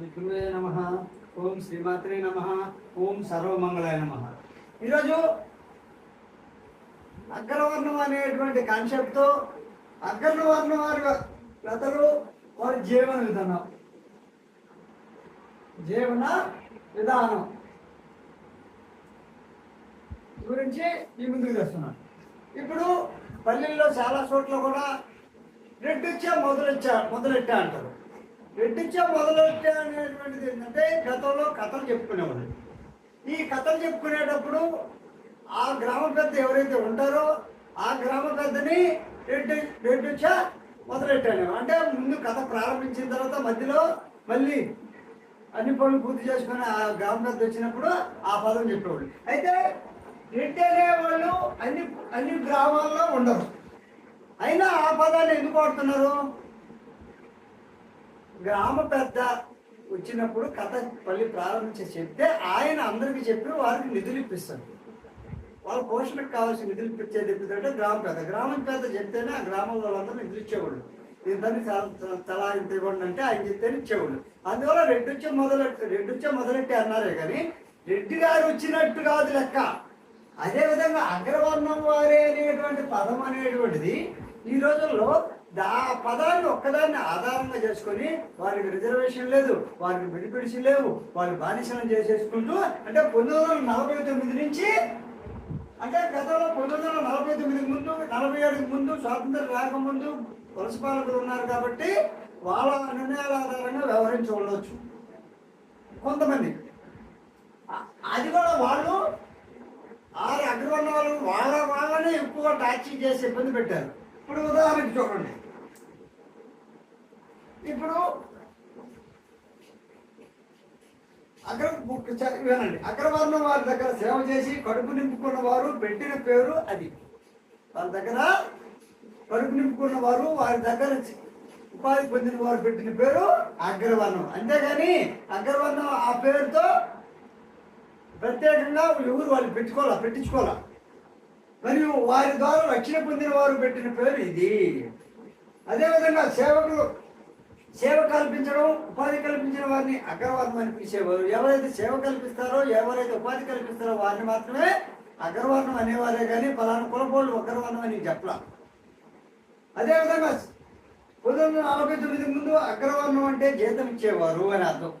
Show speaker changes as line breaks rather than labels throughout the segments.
విష్ణువే నమ. ఓం శ్రీమాత్రే నమ. ఓం సర్వమంగళాయ నమ. ఈరోజు అగ్రవర్ణం అనేటువంటి కాన్సెప్ట్తో అగ్రవర్ణం వారి కథలు వారి జీవన విధానం. జీవన విధానం గురించి ఈ ముందుకు తెస్తున్నాను ఇప్పుడు పల్లెల్లో చాలా చోట్ల కూడా రెడ్డిచ్చా మొదలెచ్చా మొదలెట్టా అంటారు. రెడ్డిచ్చా మొదలెట్టా అనేటువంటిది ఏంటంటే గతంలో కథలు చెప్పుకునేవాళ్ళు. ఈ కథలు చెప్పుకునేటప్పుడు ఆ గ్రామ పెద్ద ఎవరైతే ఉంటారో ఆ గ్రామ పెద్దని రెడ్డి రెడ్డిచ్చ మొదలెట్టాను అంటే ముందు కథ ప్రారంభించిన తర్వాత మధ్యలో మళ్ళీ అన్ని పనులు పూర్తి చేసుకుని ఆ గ్రామ పెద్ద వచ్చినప్పుడు ఆ పదం చెప్పేవాళ్ళు. అయితే రెడ్డి అనేవాళ్ళు అన్ని అన్ని గ్రామాల్లో ఉండరు. అయినా ఆ పదాన్ని ఎందుకు వాడుతున్నారు? గ్రామ పెద్ద వచ్చినప్పుడు కథ మళ్ళీ ప్రారంభించి చెప్తే ఆయన అందరికీ చెప్పి వారికి నిధులు ఇప్పిస్తారు వాళ్ళ పోషణకు కావాల్సిన నిధులు ఇప్పించేది ఎప్పుడంటే గ్రామ పెద్ద. గ్రామం పెద్ద చెప్తేనే ఆ గ్రామంలో వాళ్ళందరూ నిధులు ఇచ్చేవాళ్ళు. ఇంతని తలా ఇంత ఇవ్వండి అంటే ఆయన చెప్తేనే ఇచ్చేవాళ్ళు. అందువల్ల రెడ్డొచ్చే మొదలెట్టి రెడ్డొచ్చే మొదలెట్టి అన్నారే కానీ రెడ్డి గారు వచ్చినట్టు కాదు లెక్క. అదేవిధంగా అగ్రవర్ణం వారే అనేటువంటి పదం అనేటువంటిది ఈ రోజుల్లో దా పదాన్ని ఒక్కదాన్ని ఆధారంగా చేసుకొని వారికి రిజర్వేషన్ లేదు వారికి బెనిఫిట్స్ లేవు వారి బానిసలను చేసేసుకుంటూ అంటే పంతొమ్మిది వందల నలభై తొమ్మిది నుంచి అంటే గతంలో పంతొమ్మిది వందల నలభై తొమ్మిది ముందు నలభై ఏడుకి ముందు స్వాతంత్రం రాకముందు వలస పాలకులు ఉన్నారు కాబట్టి వాళ్ళ నిర్ణయాల ఆధారంగా వ్యవహరించవచ్చు కొంతమంది. అది కూడా వాళ్ళు ఆరు అగ్రవర్ణ వాళ్ళు వాళ్ళ వాళ్ళనే ఎక్కువ టార్చీ చేసి ఇబ్బంది పెట్టారు. ఇప్పుడు ఉదాహరణ చూడండి. ఇప్పుడు అగ్ర చ- వినండి. అగ్రవర్ణం వారి దగ్గర సేవ చేసి కడుపు నింపుకున్న వారు పెట్టిన పేరు అది. వాళ్ళ దగ్గర కడుపు నింపుకున్న వారు వారి దగ్గర ఉపాధి పొందిన వారు పెట్టిన పేరు అగ్రవర్ణం. అంతేగాని అగ్రవర్ణం ఆ పేరుతో ప్రత్యేకంగా ఎవరు వాళ్ళు పెట్టుకోవాలా పెట్టించుకోవాలా? మరియు వారి ద్వారా రక్షణ పొందిన వారు పెట్టిన పేరు ఇది. అదేవిధంగా సేవకులు సేవ కల్పించడం ఉపాధి కల్పించిన వారిని అగ్రవర్ణం అని పిలిచేవారు. ఎవరైతే సేవ కల్పిస్తారో ఎవరైతే ఉపాధి కల్పిస్తారో వారిని మాత్రమే అగ్రవర్ణం అనేవారే కానీ పలానా కులపోళ్ళు అగ్రవర్ణం అని చెప్పలా. అదేవిధంగా పంతొమ్మిది వందల నలభై తొమ్మిది ముందు అగ్రవర్ణం అంటే జీతం ఇచ్చేవారు అని అర్థం.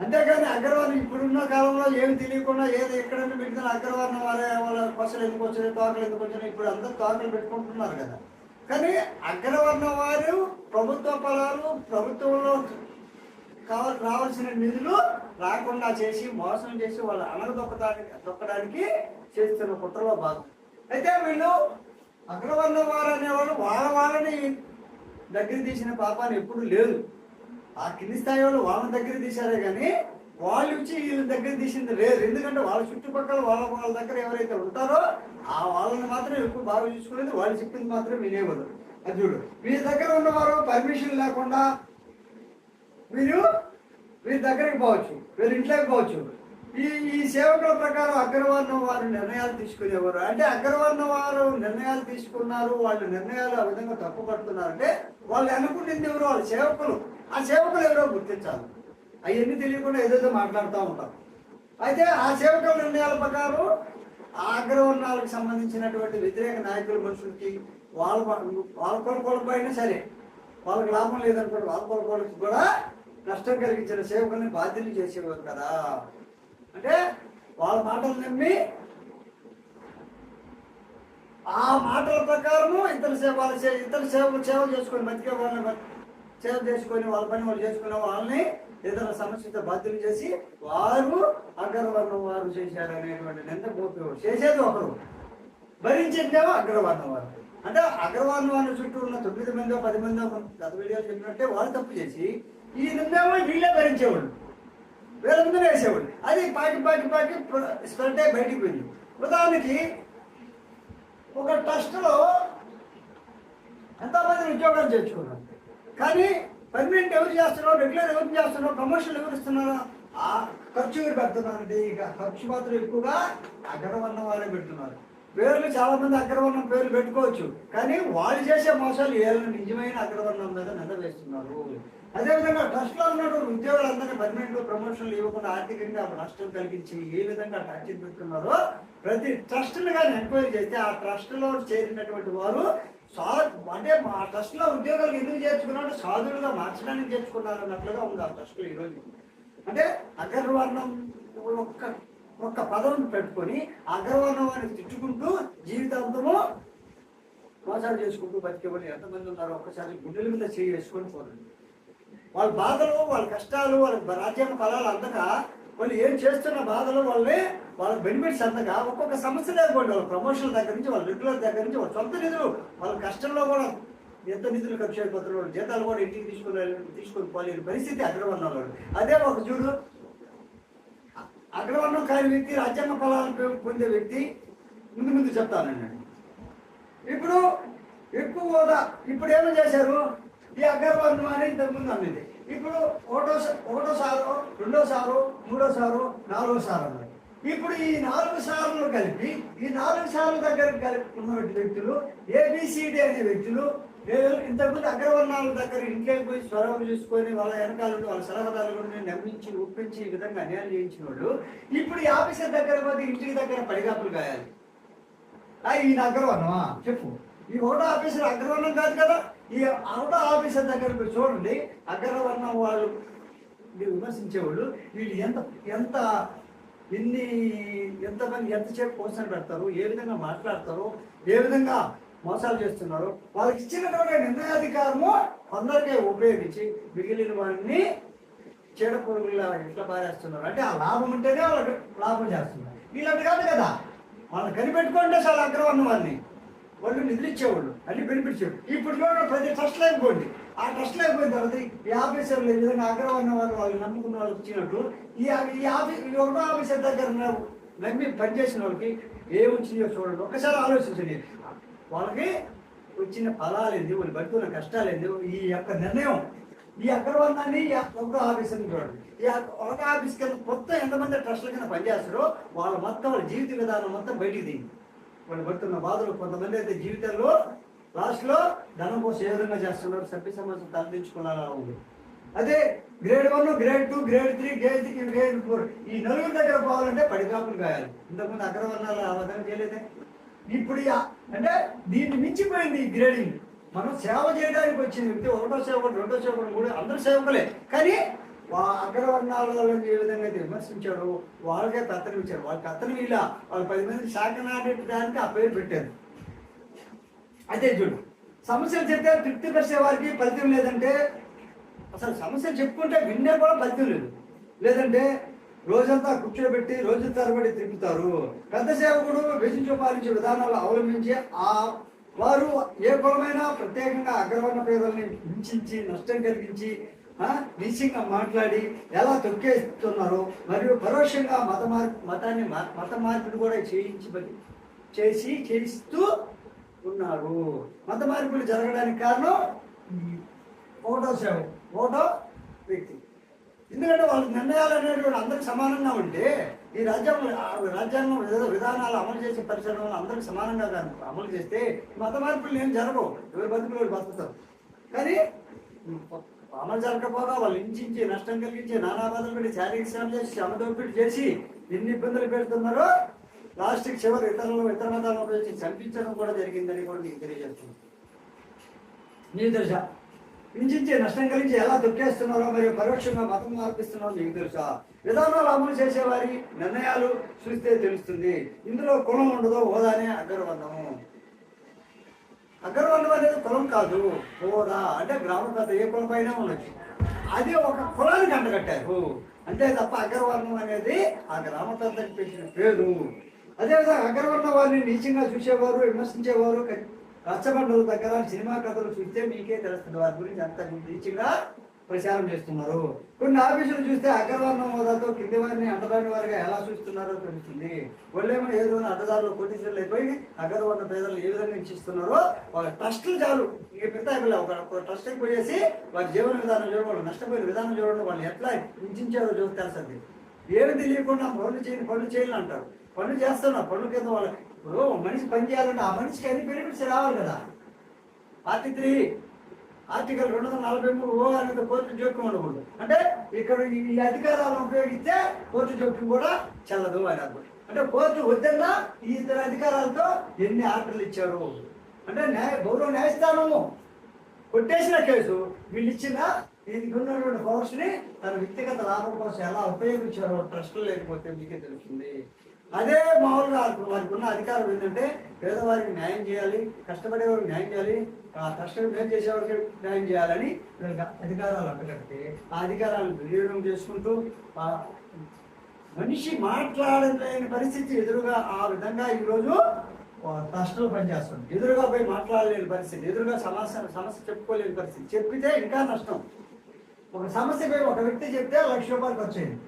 అంతేకాని అగ్రవర్ణం ఇప్పుడున్న కాలంలో ఏమి తెలియకుండా ఏది ఎక్కడైనా పెట్టిన అగ్రవర్ణం వారే వాళ్ళ కొసలు ఎందుకు వచ్చినాయి తోకలు ఎందుకు వచ్చినాయి ఇప్పుడు అందరూ తోకలు పెట్టుకుంటున్నారు కదా. కానీ అగ్రవర్ణం వారు ప్రభుత్వ పొలాలు ప్రభుత్వంలో కావాలి రావాల్సిన నిధులు రాకుండా చేసి మోసం చేసి వాళ్ళు అనగ దొక్కడానికి దొక్కడానికి చేస్తున్న కుట్రలో భాగం. అయితే వీళ్ళు అగ్రవర్ణం వారు అనేవాళ్ళు వాళ్ళ వాళ్ళని దగ్గర తీసిన పాపాన్ని ఎప్పుడు లేదు. ఆ కింది స్థాయి వాళ్ళు వాళ్ళ దగ్గర తీశారే కానీ వాళ్ళు ఇచ్చి వీళ్ళ దగ్గర తీసింది లేదు. ఎందుకంటే వాళ్ళ చుట్టుపక్కల వాళ్ళ వాళ్ళ దగ్గర ఎవరైతే ఉంటారో ఆ వాళ్ళని మాత్రం ఎక్కువ బాగా చూసుకునేది వాళ్ళు చెప్పింది మాత్రం వినేవదు అది చూడు. వీళ్ళ దగ్గర ఉన్నవారు పర్మిషన్ లేకుండా మీరు వీరి దగ్గరికి పోవచ్చు. వీరి ఇంట్లోకి పోవచ్చు. ఈ ఈ సేవకుల ప్రకారం అగ్రవర్ణం వారు నిర్ణయాలు తీసుకునేవారు. అంటే అగ్రవర్ణం వారు నిర్ణయాలు తీసుకున్నారు. వాళ్ళు నిర్ణయాలు ఆ విధంగా తప్పు పడుతున్నారు అంటే వాళ్ళు అనుకుంటుంది ఎవరు? వాళ్ళ సేవకులు. ఆ సేవకులు ఎవరో గుర్తించాలి. అవన్నీ తెలియకుండా ఏదేదో మాట్లాడుతూ ఉంటారు అయితే ఆ సేవకుల నిర్ణయాల ప్రకారం ఆ అగ్రవర్ణాలకు సంబంధించినటువంటి వ్యతిరేక నాయకుల మనుషులకి వాళ్ళ వాళ్ళ కొనుక్కోవడం సరే వాళ్ళకి లాభం లేదనుకోండి వాళ్ళ కొనుక్కోవడానికి కూడా నష్టం కలిగించిన సేవకుల్ని బాధ్యతలు చేసేవారు కదా. అంటే వాళ్ళ మాటలు నమ్మి ఆ మాటల ప్రకారము ఇతర సేవ వాళ్ళ ఇతర సేవ సేవ చేసుకొని బతికే వాళ్ళని చేత చేసుకొని వాళ్ళ పని వాళ్ళు చేసుకున్న వాళ్ళని ఇతర సమస్యతో బాధ్యులు చేసి వారు అగ్రవర్ణం వారు చేశారు అనేటువంటి నింద మోపేవారు చేసేది ఒకరు. భరించేదేమో అగ్రవర్ణం వారు? అంటే అగ్రవర్ణం వారి చుట్టూ ఉన్న తొమ్మిది మందో పది మందో గత వీడియో చెప్పినట్టే వాళ్ళు తప్పు చేసి ఈ నిందేమో వీళ్ళే భరించేవాళ్ళు. వీళ్ళ ముందు వేసేవాళ్ళు. అది పాకి పాకి పాకి స్ప్రెడ్ అయి బయటికి పోయింది. ఉదాహరణకి ఒక ట్రస్ట్లో ఎంతోమంది ఉద్యోగాలు చేర్చుకున్నారు. కానీ పర్మనెంట్ ఎవరు చేస్తున్నారు రెగ్యులర్ ఎవరు చేస్తున్నారు ప్రమోషన్ ఎవరు ఇస్తున్నారా ఆ ఖర్చు మీరు పెడుతున్నారంటే ఇక ఖర్చు మాత్రం ఎక్కువగా అగ్రవర్ణం వారే పెడుతున్నారు. పేర్లు చాలా మంది అగ్రవర్ణం పేర్లు పెట్టుకోవచ్చు. కానీ వాళ్ళు చేసే మోసాలు ఏళ్ళని నిజమైన అగ్రవర్ణం మీద నిలవేస్తున్నారు అదేవిధంగా ట్రస్ట్లో ఉన్నటువంటి ఉద్యోగులందరినీ పర్మనెంట్ ప్రమోషన్లు ఇవ్వకుండా ఆర్థికంగా నష్టం కలిగించి ఏ విధంగా టార్చర్ పెడుతున్నారో ప్రతి ట్రస్ట్ని కానీ ఎంక్వైరీ చేస్తే ఆ ట్రస్ట్లో చేరినటువంటి వారు సా అంటే మా ట్రస్ట్లో ఉద్యోగాలు ఎందుకు చేర్చుకున్నాడు సాధువులుగా మార్చడానికి చేర్చుకున్నారు అన్నట్లుగా ఉంది ఆ ట్రస్ట్లో ఈరోజు అంటే అగ్రవర్ణం ఒక్క ఒక్క పదవిని పెట్టుకొని అగ్రవర్ణం అని తిట్టుకుంటూ జీవితాంతము మోసాలు చేసుకుంటూ బతికే ఎంతమంది ఉన్నారో ఒక్కసారి గుండెల మీద చేయి వేసుకొని పోరండి వాళ్ళ బాధలు వాళ్ళ కష్టాలు వాళ్ళ రాజ్యాంగ ఫలాలు అందక వాళ్ళు ఏం చేస్తున్న బాధలు వాళ్ళే వాళ్ళ బెనిఫిట్స్ అంతగా ఒక్కొక్క సమస్య లేకపోండి వాళ్ళ ప్రమోషన్ దగ్గర నుంచి వాళ్ళ రెగ్యులర్ దగ్గర నుంచి వాళ్ళ సొంత నిధులు వాళ్ళ కష్టంలో కూడా ఎంత నిధులు ఖర్చు అయిపోతున్నారు జీతాలు కూడా ఇంటికి తీసుకుని తీసుకొని పోలేని పరిస్థితి అగ్రవర్ణంలో అదే ఒక చూడు అగ్రవర్ణం కాని వ్యక్తి రాజ్యాంగ ఫలాలు పొందే వ్యక్తి ముందు ముందు చెప్తానండి. ఇప్పుడు ఎక్కువ హోదా ఇప్పుడు ఏమో చేశారు? ఈ అగ్రవర్ణం అని ఇంతకుముందు అన్నది. ఇప్పుడు ఒకటో ఒకటో సారు రెండో సారు మూడో సారు నాలుగో సారు అన్నారు. ఇప్పుడు ఈ నాలుగు సార్లు కలిపి ఈ నాలుగు సార్లు దగ్గర కలిపి ఉన్నటువంటి వ్యక్తులు ఏబిసిడి అనే వ్యక్తులు ఇంతకుముందు అగ్రవర్ణాల దగ్గర ఇంట్లోకి పోయి స్వరం చూసుకొని వాళ్ళ వెనకాల వాళ్ళ సలహాదారులను నమ్మించి ఒప్పించి ఈ విధంగా అన్యాయం చేయించిన వాళ్ళు ఇప్పుడు ఈ ఆఫీసర్ దగ్గర పోతే ఇంటికి దగ్గర పడిగాపులు కాయాలి. ఈయన అగ్రవర్ణమా? చెప్పు. ఈ హోటల్ ఆఫీసర్ అగ్రవర్ణం కాదు కదా. ఈ ఒకటో ఆఫీసర్ దగ్గర మీరు చూడండి అగ్రవర్ణం వాళ్ళు మీరు విమర్శించేవాళ్ళు వీళ్ళు ఎంత ఎంత ఎన్ని ఎంతమంది ఎంతసేపు కోసం పెడతారు ఏ విధంగా మాట్లాడతారు ఏ విధంగా మోసాలు చేస్తున్నారు వాళ్ళకి ఇచ్చినటువంటి నిర్ణయాధికారము అందరికీ ఉపయోగించి మిగిలిన వారిని చీడ పురుగుల ఎట్లా పారేస్తున్నారు. అంటే ఆ లాభం ఉంటేనే వాళ్ళకి లాభం చేస్తున్నారు. వీళ్ళంటే కాదు కదా వాళ్ళని కనిపెట్టుకుంటే చాలా అగ్రవర్ణం వాళ్ళని. వాళ్ళు నిధులు ఇచ్చేవాళ్ళు అన్ని బెనిఫిట్స్ ఇప్పుడు కూడా ప్రతి ట్రస్ట్ లేకపోయింది ఆ ట్రస్ట్ లేకపోయిన తర్వాత ఈ ఆఫీసర్లు ఈ విధంగా అగ్రవర్ణం వాళ్ళు వాళ్ళు నమ్ముకున్న వాళ్ళకి వచ్చినట్టు ఈ ఈ ఆఫీస్ ఈ ఒకటో ఆఫీసర్ దగ్గర నమ్మి పనిచేసిన వాళ్ళకి ఏం చూడండి. ఒకసారి ఆలోచించండి. వాళ్ళకి వచ్చిన ఫలాలు ఏంది? వాళ్ళు పడుతున్న కష్టాలు ఏంది? ఈ యొక్క నిర్ణయం ఈ అగ్రవర్ణాన్ని ఒక ఆఫీసర్ని చూడండి. ఈ ఒక ఆఫీస్ కింద మొత్తం ఎంతమంది ట్రస్ట్ల కింద పనిచేస్తారో వాళ్ళ మొత్తం వాళ్ళ జీవిత విధానం మొత్తం బయటికి దిగింది. వాళ్ళు పడుతున్న బాధలు కొంతమంది అయితే జీవితంలో లాస్ట్లో ధనం కోసం ఏ విధంగా చేస్తున్నారు సభ్య సమస్య తరలించుకున్నారా ఉంది. అదే grade one grade two grade three grade three grade four ఈ నలుగురు దగ్గర పోవాలంటే పడికాపులు కాయాలి. ఇంతకుముందు అగ్రవర్ణాలు ఆ విధంగా చేయలేదే. ఇప్పుడు అంటే దీన్ని మించిపోయింది ఈ గ్రేడింగ్ మనం సేవ చేయడానికి వచ్చింది వ్యక్తి ఒకటో సేవకుడు రెండో సేవకుడు కూడా అందరూ సేవకులే. కానీ వా అగ్రవర్ణాలలో ఏ విధంగా అయితే విమర్శించారు వాళ్ళకే కత్తనం ఇచ్చారు. వాళ్ళకి కత్తనం ఇలా వాళ్ళు పది మంది శాఖ దానికి ఆ పేరు పెట్టారు. అదే చూడు సమస్యలు చెప్తే తృప్తి పరిచే వారికి ఫలితం లేదంటే అసలు సమస్యలు చెప్పుకుంటే విన్నే కూడా ఫలితం లేదు. లేదంటే రోజంతా కూర్చోబెట్టి రోజు తరబడి తిప్పుతారు పెద్ద సేవకుడు వ్యసించు పాలించే విధానాలు అవలంబించి ఆ వారు ఏ కులమైనా ప్రత్యేకంగా అగ్రవర్ణ పేదల్ని హింసించి నష్టం కలిగించి నీచంగా మాట్లాడి ఎలా తొక్కేస్తున్నారో మరియు పరోక్షంగా మత మార్ మతాన్ని మత మార్పులు కూడా చేయించి చేసి చేయిస్తూ ఉన్నారు. మత మార్పులు జరగడానికి కారణం? ఓటో ఒకటో సేవ ఒకటో వ్యక్తి. ఎందుకంటే వాళ్ళ నిర్ణయాలు అనేటువంటి అందరికి సమానంగా ఉంటే ఈ రాజ్యాంగం ఆ రాజ్యాంగం ఏదో విధానాలు అమలు చేసే పరిశ్రమలు అందరికి సమానంగా కాదు. అమలు చేస్తే మత మార్పులు ఏం జరగవు. ఎవరి బతుకులు బతుకుతారు? కానీ అమలు జరగకపోగా వాళ్ళు ఇంచించి నష్టం కలిగించి నానా బాధలు పెట్టి శారీరక శ్రమ చేసి శ్రమదోపిడి చేసి ఎన్ని ఇబ్బందులు పెడుతున్నారో లాస్ట్కి చివరి ఇతరులు ఇతర మతాలను ఉపయోగించి చంపించడం కూడా జరిగిందని కూడా నీకు తెలియజేస్తున్నాను. నీకు తెలుసా పింఛించే నష్టం కలిగించి ఎలా దుఃఖేస్తున్నారో మరియు పరోక్షంగా మతం మార్పిస్తున్నారో మీకు తెలుసా? విధానాలు అమలు చేసేవారి నిర్ణయాలు చూస్తే తెలుస్తుంది. ఇందులో కులం ఉండదు హోదానే అగ్రవర్ణము. అగ్రవర్ణం అనేది కులం కాదు. హోదా అంటే గ్రామ పెద్ద ఏ కులం పైన ఉండొచ్చు. అది ఒక కులానికి అంటగట్టారు. అంటే తప్ప అగ్రవర్ణం అనేది ఆ గ్రామ పెద్దకి పెట్టిన పేరు. అదేవిధంగా అగ్రవర్ణ వారిని నీచంగా చూసేవారు విమర్శించేవారు క- రచ్చబండల దగ్గర సినిమా కథలు చూస్తే మీకే తెలుస్తుంది. వారి గురించి అంత నీచంగా ప్రచారం చేస్తున్నారు. కొన్ని ఆఫీసులు చూస్తే అగ్రవర్ణ హోదాతో కింది వారిని అంటరాని వారిగా ఎలా చూస్తున్నారో తెలుస్తుంది. వాళ్ళేమో ఏదో అడ్డదారులు కోటీశ్వరులు అయిపోయి అగ్రవర్ణ పేదలు ఏ విధంగా ఇచ్చిస్తున్నారో వాళ్ళ ట్రస్టులు చాలు. ఇక పెద్ద ఒక ట్రస్ట్కి పోయేసి వాళ్ళ జీవన విధానం చూడడం వాళ్ళు నష్టపోయిన విధానం చూడడం వాళ్ళు ఎట్లా హింసించారో చూస్తే అసలు ఏమి తెలియకుండా పనులు చేయని పనులు చేయాలి అంటారు. పనులు చేస్తున్నా పనుల కింద వాళ్ళకి ఇప్పుడు మనిషి పని చేయాలంటే ఆ మనిషికి అన్ని బెనిఫిట్స్ రావాలి కదా. పార్టీ త్రీ ఆర్టికల్ రెండు వందల నలభై మూడు ఓ అనేది కోర్టు జోక్యం ఉండకూడదు. అంటే ఇక్కడ ఈ అధికారాలను ఉపయోగిస్తే కోర్టు జోక్యం కూడా చెల్లదు అని అర్థం అంటే కోర్టు వద్దన్నా ఈ ఇతర అధికారాలతో ఎన్ని ఆర్డర్లు ఇచ్చారు? అంటే న్యాయ గౌరవ న్యాయస్థానము కొట్టేసిన కేసు వీళ్ళు ఇచ్చిన దీనికి ఉన్నటువంటి పవర్స్ని తన వ్యక్తిగత లాభం కోసం ఎలా ఉపయోగించారో ట్రస్ట్ లేకపోతే మీకే తెలుస్తుంది. అదే మామూలుగా వారికి ఉన్న అధికారం ఏంటంటే పేదవారికి న్యాయం చేయాలి కష్టపడే వారికి న్యాయం చేయాలి ఆ కష్టం మేలు చేసేవారికి న్యాయం చేయాలని వీళ్ళకి అధికారాలు అప్పగడితే ఆ అధికారాలను దుర్వినియోగం చేసుకుంటూ ఆ మనిషి మాట్లాడలేని పరిస్థితి ఎదురుగా ఆ విధంగా ఈరోజు ట్రస్టులు పనిచేస్తుంది. ఎదురుగా పోయి మాట్లాడలేని పరిస్థితి ఎదురుగా సమస్య సమస్య చెప్పుకోలేని పరిస్థితి. చెప్పితే ఇంకా నష్టం. ఒక సమస్య పోయి ఒక వ్యక్తి చెప్తే లక్ష రూపాయలు ఖర్చు అయింది.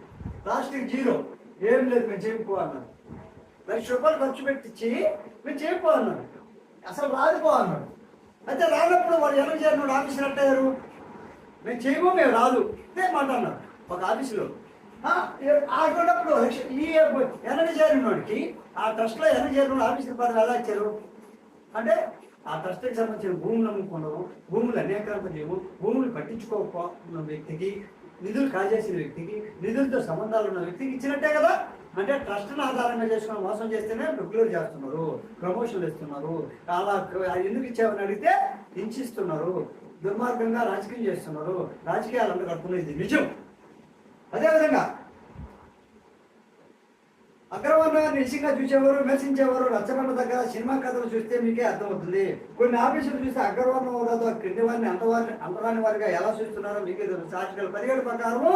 లాస్ట్కి జీరో. ఏం లేదు మేము చేయకపో లక్ష రూపాయలు ఖర్చు పెట్టించి మేము చేయకపో అసలు రాదుపో అన్నాడు అయితే రానప్పుడు వాళ్ళు ఎలా చేరినాడు ఆఫీసులు అట్టయ్యారు మేము చేయము మేము రాదు. ఇదే మాట అన్నారు ఒక ఆఫీసులో. ఆ, ఈ ఎనర్జీ చేరిన వాడికి ఆ ట్రస్ట్లో ఎనర్జీ చేరిన ఆఫీసుల పదవి ఎలా ఇచ్చారు? అంటే ఆ ట్రస్ట్కి సంబంధించిన భూములు అమ్ముకోవడం భూములు అనేకరం చేయము భూములు పట్టించుకోకపోతున్న వ్యక్తికి నిధులు కాజేసిన వ్యక్తికి నిధులతో సంబంధాలు ఉన్న వ్యక్తికి ఇచ్చినట్టే కదా? అంటే ట్రస్ట్ను ఆధారంగా చేసుకుని మోసం చేస్తేనే రెగ్యులర్ చేస్తున్నారు ప్రమోషన్లు ఇస్తున్నారు. అలా ఎందుకు ఇచ్చామని అడిగితే హింసిస్తున్నారు దుర్మార్గంగా రాజకీయం చేస్తున్నారు. రాజకీయాలు అందరూ కడుతున్నది ఇది నిజం. అదేవిధంగా అగ్రవర్ణాన్ని నిజంగా చూసేవారు విమర్శించేవారు రచనల దగ్గర సినిమా కథలు చూస్తే మీకే అర్థమవుతుంది. కొన్ని ఆఫీసులు చూస్తే అగ్రవర్ణం ఉండదు క్రింది వారిని అంతవారిని అంతరాని వారిగా ఎలా చూస్తున్నారో మీకే తెలుసు. ఆర్టికల్ పదిహేడు ప్రకారము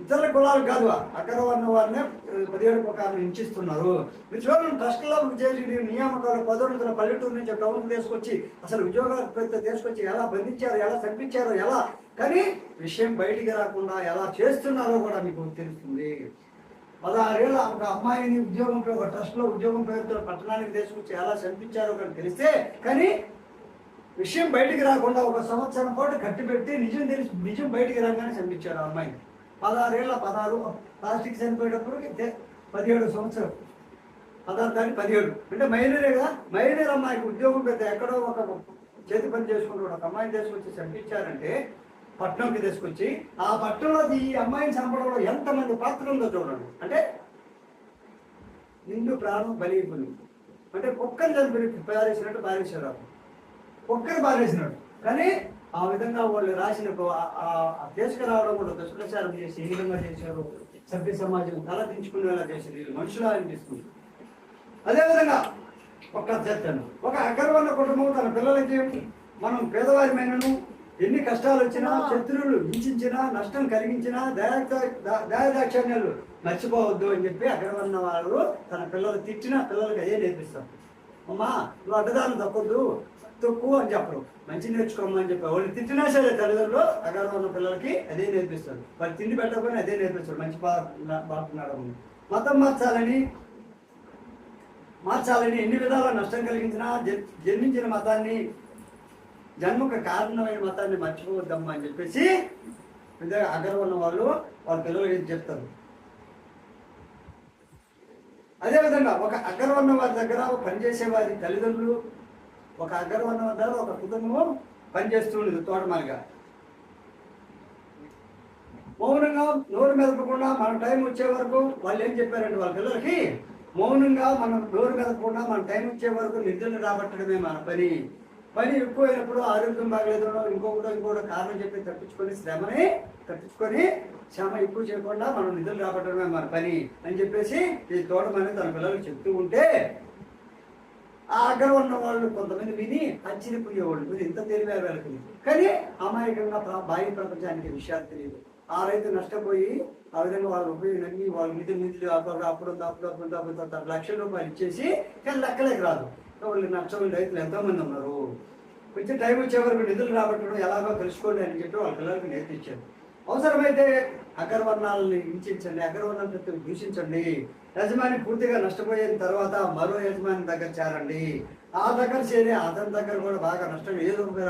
ఇతర కులాలు కాదు అగ్రవర్ణ వారిని పదిహేడు ప్రకారం హింసిస్తున్నారు. మీరు చూడండి ట్రస్ట్లో చేసి నియామకాలు పదోన్నతుల పల్లెటూరు నుంచి ప్రభుత్వం తీసుకొచ్చి అసలు ఉద్యోగాల తీసుకొచ్చి ఎలా బంధించారు ఎలా చంపించారు ఎలా? కానీ విషయం బయటికి రాకుండా ఎలా చేస్తున్నారో కూడా మీకు తెలుస్తుంది. పదహారేళ్ళ ఒక అమ్మాయిని ఉద్యోగం ఒక ట్రస్ట్లో ఉద్యోగం పేరుతో పట్టణానికి తీసుకొచ్చి ఎలా చంపించారో కానీ తెలిస్తే కానీ విషయం బయటికి రాకుండా ఒక సంవత్సరం పాటు కట్టిపెట్టి నిజం తెలిసి నిజం బయటికి రాగానే చంపించారు ఆ అమ్మాయిని. పదహారేళ్ళ పదహారు ప్లాస్టిక్ చనిపోయేటప్పుడు పదిహేడు సంవత్సరం. పదహారు దాని పదిహేడు. అంటే మైనరే కదా? మైనర్ అమ్మాయికి ఉద్యోగం పెద్ద ఎక్కడో ఒక చేతి పని చేసుకుంటూ ఒక అమ్మాయిని తీసుకొచ్చి చంపించారంటే పట్నంకి తీసుకొచ్చి ఆ పట్టణంలో ఈ అమ్మాయిని చంపడంలో ఎంతమంది పాత్ర ఉందో చూడండి. అంటే నిండు ప్రాణం బలిగిపోయింది అంటే కుక్కని చంపి పారేసినట్టు పారేశారు కుక్కని పారేసినాడు. కానీ ఆ విధంగా వాళ్ళు రాసిన తీసుకురావడం కూడా దుష్ప్రచారం చేసి ఏ విధంగా చేశారు. సభ్య సమాజం తల దించుకునేలా చేశారు వీళ్ళు మనుషులు ఆయన తీసుకుంటారు అదేవిధంగా ఒక చెప్తాను ఒక అగ్రవర్ణ కుటుంబం తన పిల్లలకి మనం పేదవారిమైనను ఎన్ని కష్టాలు వచ్చినా శత్రువులు హింసించినా నష్టం కలిగించినా దయాదాక్షణ్యాలు మర్చిపోవద్దు అని చెప్పి అగ్రవర్ణ వాళ్ళు తన పిల్లలు తిట్టినా పిల్లలకి అదే నేర్పిస్తారు. అమ్మా నువ్వు అడ్డదారులు తప్పొద్దు తక్కువ అని చెప్పరు. మంచి నేర్చుకోమని అని చెప్పి వాళ్ళు తిట్టినా సరే తల్లిదండ్రులు అగ్రవర్ణ పిల్లలకి అదే నేర్పిస్తారు. వాళ్ళు తిండి పెట్టకపోయినా అదే నేర్పిస్తారు. మంచి బాగున్నాడు మతం మార్చాలని మార్చాలని ఎన్ని విధాల నష్టం కలిగించినా జన్మించిన మతాన్ని జన్మకు కారణమైన మతాన్ని మర్చిపోవద్దమ్మా అని చెప్పేసి విధంగా అగ్రవర్ణ వాళ్ళు వాళ్ళ పిల్లలు ఏం చెప్తారు. అదేవిధంగా ఒక అగ్రవర్ణ వారి దగ్గర పనిచేసే వారి తల్లిదండ్రులు ఒక అగ్రవర్ణ దగ్గర ఒక కుటుంబం పనిచేస్తుండేది తోటమాలిగా. మౌనంగా నోరు మెదపకుండా మన టైం వచ్చే వరకు వాళ్ళు ఏం చెప్పారంటే వాళ్ళ పిల్లలకి మౌనంగా మనం నోరు మెదపకుండా మన టైం వచ్చే వరకు నిద్రలు రాబట్టడమే మన పని. పని ఎక్కువైనప్పుడు ఆరోగ్యం బాగలేదనో ఇంకొకటో ఇంకొకటి కారణం చెప్పి తప్పించుకొని శ్రమని తప్పించుకొని శ్రమ ఎక్కువ చేయకుండా మనం నిధులు రాబట్టడమే మన పని అని చెప్పేసి ఈ తోడమని తన పిల్లలకు చెప్తూ ఉంటే ఆ అగ్ర ఉన్న వాళ్ళు కొంతమంది విని అచ్చిరిపోయేవాళ్ళు మీరు ఇంత తెలివే వాళ్ళకి. కానీ అమాయకంగా బాహ్య ప్రపంచానికి విషయాలు తెలియదు. ఆ రైతు నష్టపోయి ఆ విధంగా వాళ్ళు ఉపయోగించి వాళ్ళ నిధులు నిధులు అప్పుడు అప్పుడు అప్పుడు అప్పుడు ఉంది, అప్పుడు లక్షల రూపాయలు ఇచ్చేసి కానీ లెక్కలేక రాదు. వాళ్ళు నష్టపోయిన రైతులు ఎంతోమంది ఉన్నారు. కొంచెం టైం వచ్చే వరకు నిధులు రాబట్టడం ఎలాగో తెలుసుకోండి అని చెప్పి వాళ్ళ పిల్లలకు నేర్పించారు. అవసరమైతే అగ్రవర్ణాలని హింసించండి అగ్రవర్ణాలను దూషించండి. యజమాని పూర్తిగా నష్టపోయిన తర్వాత మరో యజమాని దగ్గర చేరండి. ఆ దగ్గర చేరి అతని దగ్గర కూడా బాగా నష్టం ఏదో ఒక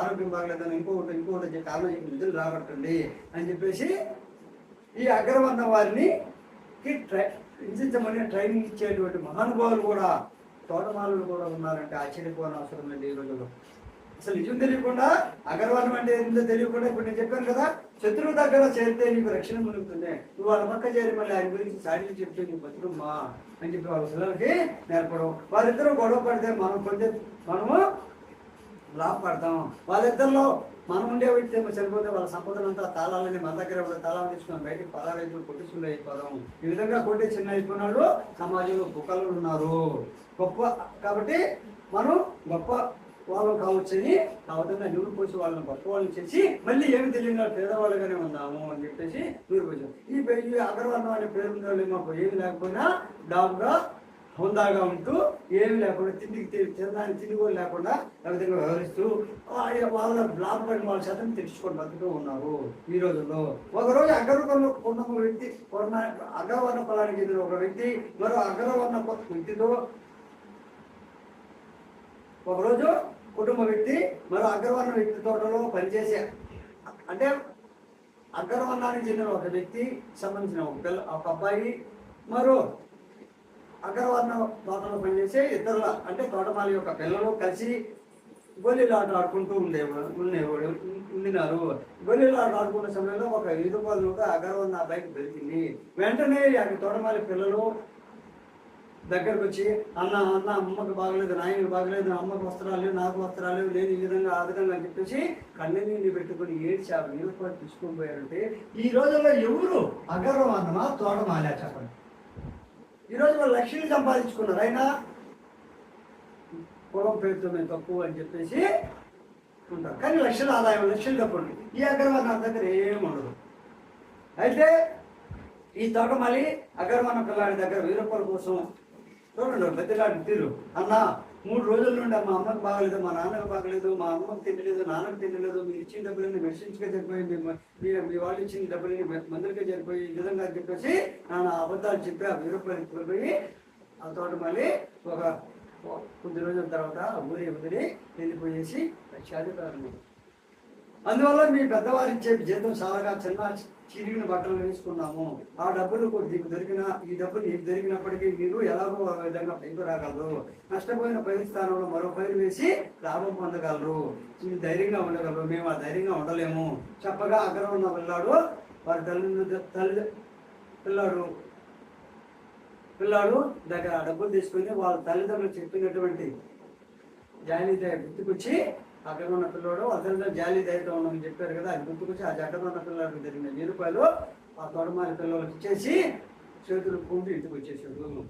ఆరోగ్యం బాగలేదని ఇంకొకటి ఇంకొకటి చెప్పి కారణం చెప్పి నిధులు రాబట్టండి అని చెప్పేసి ఈ అగ్రవర్ణ వారిని ట్రై హింసించమని ట్రైనింగ్ ఇచ్చేటువంటి మహానుభావులు కూడా తోటమాలులు కూడా ఉన్నారంటే ఆశ్చర్యపోని అవసరం లేదు ఈ రోజుల్లో. అసలు నిజం తెలియకుండా అగర్వాలం అంటే ఏందో తెలియకుండా ఇప్పుడు నేను చెప్పాను కదా శత్రువు దగ్గర చేరితే నీకు రక్షణ కలుగుతుంది నువ్వు వాళ్ళ పక్క చేరి మళ్ళీ ఆయన గురించి సాడీలు చెప్తే నీకు బతుకమ్మా అని చెప్పి వాళ్ళ పిల్లలకి నేర్పడం. వాళ్ళిద్దరూ గొడవ పడితే మనం కొంచెం మనము లాభపడతాం వాళ్ళిద్దరిలో మనం ఉండే వ్యక్తి చనిపోతే వాళ్ళ సంపదనంతా తాళాలని మన దగ్గర తాళాలు తీసుకుని బయటికి పదారైతులు కొట్టించుకుని అయిపోదాం. ఈ విధంగా కొట్టి చిన్న అయిపోయిన వాళ్ళు సమాజంలో కుక్కలు ఉన్నారు. గొప్ప కాబట్టి మనం గొప్ప వాళ్ళు కావచ్చని ఆ విధంగా పోసి వాళ్ళని గొప్ప వాళ్ళని చేసి మళ్ళీ ఏమి తెలియని పేదవాళ్ళుగానే ఉన్నాము అని చెప్పేసి నిరూపించాం ఈ పే- ఈ అగ్రవర్ణం అనే పేరు మాకు ఏమి లేకపోయినా డాబ్గా హుందాగా ఉంటూ ఏమి లేకుండా తిండికి తినడానికి తిండి కూడా లేకుండా ఆ విధంగా వ్యవహరిస్తూ వాళ్ళ బ్లాక్ పడిన వాళ్ళ శాతం తెలుసుకొని బతుకుతూ ఉన్నారు ఈ రోజుల్లో. ఒకరోజు అగ్రవర్ణ ఉన్న వ్యక్తి కొన్న అగ్రవర్ణ పొలానికి చెందిన ఒక వ్యక్తి మరో అగ్రవర్ణ వ్యక్తితో ఒకరోజు కుటుంబ వ్యక్తి మరో అగ్రవర్ణ వ్యక్తి తోటలో పనిచేసే అంటే అగ్రవర్ణానికి చెందిన ఒక వ్యక్తి సంబంధించిన ఒక పిల్ల ఒక అబ్బాయి మరో అగ్రవర్ణ తోటలో పనిచేసే ఇతరుల అంటే తోటమాలి యొక్క పిల్లలు కలిసి గొల్లీలు ఆడుకుంటూ ఉండేవాడు ఉండేవాడు ఉండినారు. గొల్లీలు ఆడుకున్న ఆడుకునే సమయంలో ఒక ఈదుపాలు అగ్రవర్ణ అబ్బాయికి దొరికింది వెంటనే ఆ తోటమాలి పిల్లలు దగ్గరకు వచ్చి అన్న అన్న అమ్మకి బాగలేదు నాయనకు బాగలేదు అమ్మకు వస్త్రాలు నాకు వస్త్రాలు లేదు లేని ఈ విధంగా ఆ విధంగా అని చెప్పేసి కళ్ళ నీళ్ళు పెట్టుకుని ఏడ్చి ఆ నీళ్ళు కూడా తీసుకొని పోయారంటే ఈ రోజుల్లో ఎవరు అగర్వం అన్నమా తోటమాలా చెప్పండి. ఈ వాళ్ళు లక్ష్యం సంపాదించుకున్నారు. అయినా పొలం పేరుతో మేము తక్కువ అని చెప్పేసి ఉంటారు. కానీ లక్షల ఆదాయం లక్షలు తప్పండి ఈ ఈ నా దగ్గర ఏం ఉండదు అయితే ఈ తోటమాలి అగర్వాన పిల్లాడి దగ్గర వీరప్పల కోసం చూడండి పెద్దలాంటి తీరు. అన్న మూడు రోజుల నుండి మా అమ్మకి బాగలేదు మా నాన్నకి బాగలేదు మా అమ్మకి తినలేదు నాన్నకి తినలేదు మీరు ఇచ్చిన డబ్బులన్నీ మెడిసిన్స్గా సరిపోయి మీ మీ వాళ్ళు ఇచ్చిన డబ్బులని మందులుగా సరిపోయి ఈ విధంగా చెప్పేసి నాన్న అబద్ధాలు చెప్పి ఆ వెయ్యి పోయి ఆ ఆ మళ్ళీ ఒక కొద్ది రోజుల తర్వాత ఊరి వదిలి వెళ్ళిపోయేసి లక్షాధికారులు అందువల్ల మీ పెద్దవారు ఇచ్చే జీతం చాలాగా చిన్న చిరిగిన బట్టలు వేసుకున్నాము. ఆ డబ్బులు మీకు దొరికిన ఈ డబ్బులు నీకు దొరికినప్పటికీ మీరు ఎలాగో ఒక విధంగా పైకి రాగలరు. నష్టపోయిన పైరు స్థానంలో మరో పైరు వేసి లాభం పొందగలరు. మీరు ధైర్యంగా ఉండగలరు. మేము ఆ ధైర్యంగా ఉండలేము. చెప్పగా అక్కడ ఉన్న పిల్లాడు వారి తల్లి తల్లి పిల్లాడు పిల్లాడు దగ్గర ఆ డబ్బులు తీసుకుని వాళ్ళ తల్లిదండ్రులు చెప్పినటువంటి జాయిన్ గుర్తుకొచ్చి అక్కడ ఉన్న పిల్లడు అతనిలో జాలి దయతో ఉండమని చెప్పారు కదా అది గుర్తుకొచ్చి ఆ జడ్డ ఉన్న పిల్లలకు జరిగిన వెయ్యి రూపాయలు ఆ తొడమాలి పిల్లలకి ఇచ్చేసి చేతులు కుండి ఇంటికి వచ్చేసాడు.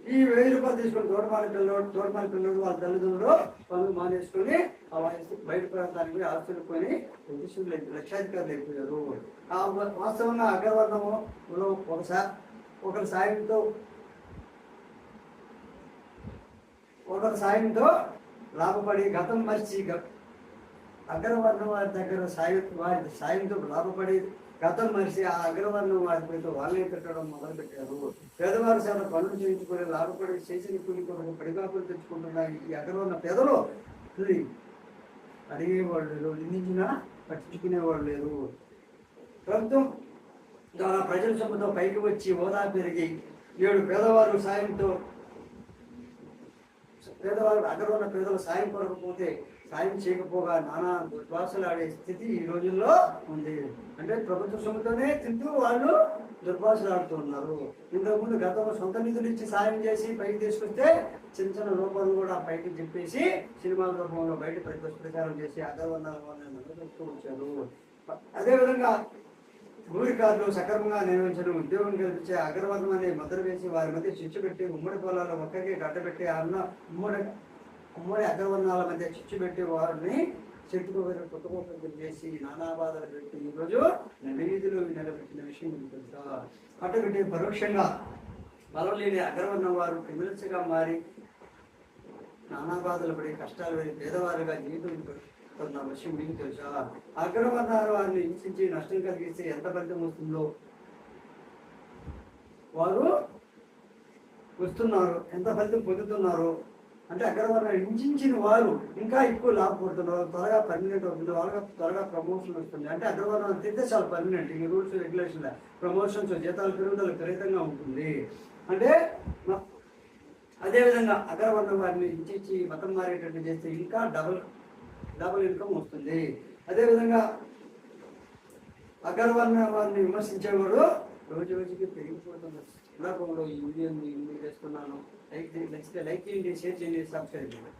ఈ వెయ్యి రూపాయలు తీసుకుని తోటమాలి పిల్లడు తోటమాలి పిల్లడు వాళ్ళ తల్లిదండ్రులు పనులు మానేసుకొని ఆ వయసు బయట ప్రాంతానికి పోయి ఆస్తులు కొని ఉద్దేశంలో లక్షాధికారులు అయిపోయారు. ఆ వాస్తవంగా అగ్రవర్ణములో ఒకసారి ఒకరి సాయంతో ఒకరి సాయంతో లాభపడి గతం మర్చి గ- అగ్రవర్ణం వారి దగ్గర సాయం వారి సాయంతో లాభపడి గతం మరిచి ఆ అగ్రవర్ణం వారి వాళ్ళే వాళ్ళని పెట్టడం మొదలుపెట్టారు. పేదవారు చాలా పనులు చేయించుకొని లాభపడి చేసిన కూలి కొరకు పడిగాపులు తెచ్చుకుంటున్న ఈ అగ్రవర్ణ పేదలు అడిగేవాళ్ళు లేరు నిందించినా పట్టించుకునేవాళ్ళు లేరు. ప్రభుత్వం ద్వారా ప్రజల సొమ్ముతో పైకి వచ్చి హోదా పెరిగి ఏడు పేదవారు సాయంతో పేదవారు అక్కడ ఉన్న పేదలు సాయం కొరకపోతే సాయం చేయకపోగా నానా దుర్భాషలాడే స్థితి ఈ రోజుల్లో ఉంది. అంటే ప్రభుత్వ సొమ్ముతోనే తింటూ వాళ్ళు దుర్భాషలాడుతున్నారు ఇంతకుముందు గతంలో సొంత నిధులు ఇచ్చి సాయం చేసి పైకి తీసుకొస్తే చిన్న చిన్న రూపాలు కూడా పైకి చెప్పేసి సినిమాల రూపంలో బయట ప్రతి ప్రచారం చేసి అదే వాళ్ళని నిలబెడుతూ వచ్చారు. అదేవిధంగా ఊరి సక్రమంగా నిర్వహించడం ఉద్యోగం కల్పించే అగ్రవర్ణం అనే ముద్ర వేసి వారి మధ్య చిచ్చు పెట్టి ఉమ్మడి పొలాల్లో ఒక్కరికి గడ్డపెట్టి అన్న ఉమ్మడి ఉమ్మడి అగ్రవర్ణాల మధ్య చిచ్చు పెట్టి వారిని చెట్టుకు వేరే కుటుంబం చేసి నానా బాధలు పెట్టి ఈరోజు వీధిలో నిలబెట్టిన విషయం మీకు తెలుసా? కట్టబెట్టి పరోక్షంగా బలం లేని అగ్రవర్ణం వారు క్రిమినల్స్గా మారి నానా బాధలు పడి కష్టాలు పడి పేదవారుగా జీవితం గడుపుతున్న విషయం మీకు తెలుసా? అగ్రవర్ణాలు వారిని హింసించి నష్టం కలిగిస్తే ఎంత ఫలితం వస్తుందో? వారు వస్తున్నారు. ఎంత ఫలితం పొందుతున్నారు? అంటే అగ్రవర్ణం హింసించిన వారు ఇంకా ఎక్కువ లాభపడుతున్నారు త్వరగా పర్మనెంట్ అవుతుంది. వాళ్ళగా త్వరగా ప్రమోషన్ వస్తుంది. అంటే అగ్రవర్ణం తిరిగితే చాలా పర్మనెంట్ ఈ రూల్స్ రెగ్యులేషన్ ప్రమోషన్స్ జీతాలు పెరుగుదల విపరీతంగా ఉంటుంది. అంటే అదేవిధంగా అగ్రవర్ణం వారిని ఇచ్చి మతం మారేటట్టు చేస్తే ఇంకా డబల్ డబుల్ ఇన్కమ్ వస్తుంది. అదేవిధంగా అగ్రవర్ణ వారిని విమర్శించేవాడు రోజు రోజుకి పెరిగిపోతుంది ఇలా ఈ వీడియోని చేస్తున్నాను. లైక్ నచ్చితే లైక్ చేయండి షేర్ చేయండి సబ్స్క్రైబ్ చేయండి.